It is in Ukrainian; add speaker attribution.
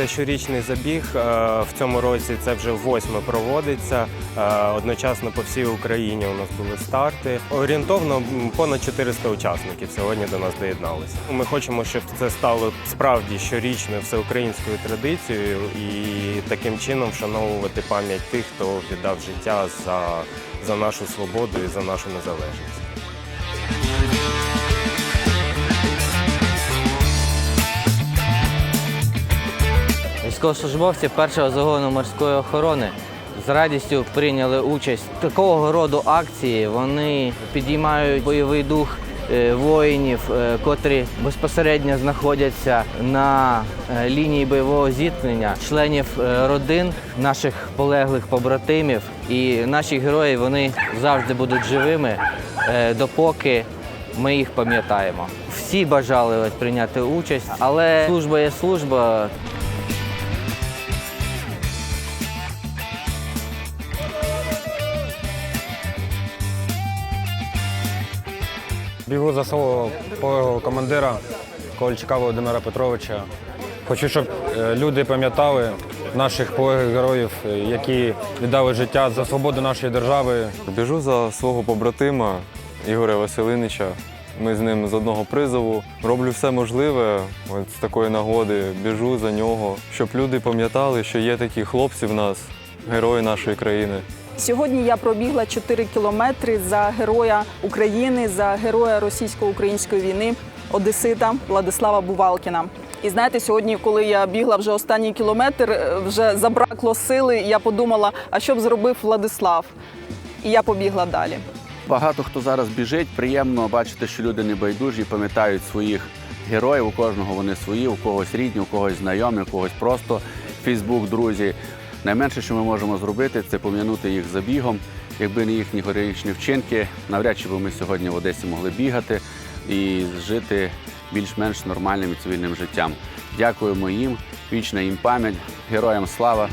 Speaker 1: Це щорічний забіг. Е, В цьому році це вже восьме проводиться. Е, Одночасно по всій Україні у нас були старти. Орієнтовно понад 400 учасників сьогодні до нас доєдналися. Ми хочемо, щоб це стало справді щорічною всеукраїнською традицією і таким чином вшановувати пам'ять тих, хто віддав життя за, за нашу свободу і за нашу незалежність.
Speaker 2: Військовослужбовці першого загону морської охорони з радістю прийняли участь такого роду акції. Вони підіймають бойовий дух е, воїнів, е, котрі безпосередньо знаходяться на е, лінії бойового зіткнення, членів родин наших полеглих побратимів. І наші герої вони завжди будуть живими, допоки ми їх пам'ятаємо. Всі бажали прийняти участь, але служба є служба.
Speaker 3: Бігу за свого командира Ковальчука Володимира Петровича. Хочу, щоб е, люди пам'ятали наших полеглих героїв, е, які віддали життя за свободу нашої держави.
Speaker 4: Біжу за свого побратима Ігоря Василинича. Ми з ним з одного призову. Роблю все можливе от з такої нагоди. Біжу за нього, щоб люди пам'ятали, що є такі хлопці в нас, герої нашої країни.
Speaker 5: Сьогодні я пробігла 4 кілометри за героя України, за героя російсько-української війни Одесита Владислава Бувалкіна. І знаєте, сьогодні, коли я бігла вже останній кілометр, е, вже забракло сили. Я подумала, а що б зробив Владислав? І я побігла далі.
Speaker 6: Багато хто зараз біжить. Приємно бачити, що люди не байдужі, пам'ятають своїх героїв. У кожного вони свої, у когось рідні, у когось знайомі, у когось просто Фейсбук, друзі. Найменше, що ми можемо зробити, це пом'янути їх забігом. Якби не їхні героїчні вчинки, навряд чи би ми сьогодні в Одесі могли бігати і жити більш-менш нормальним і цивільним життям. Дякуємо їм, вічна їм пам'ять, героям слава.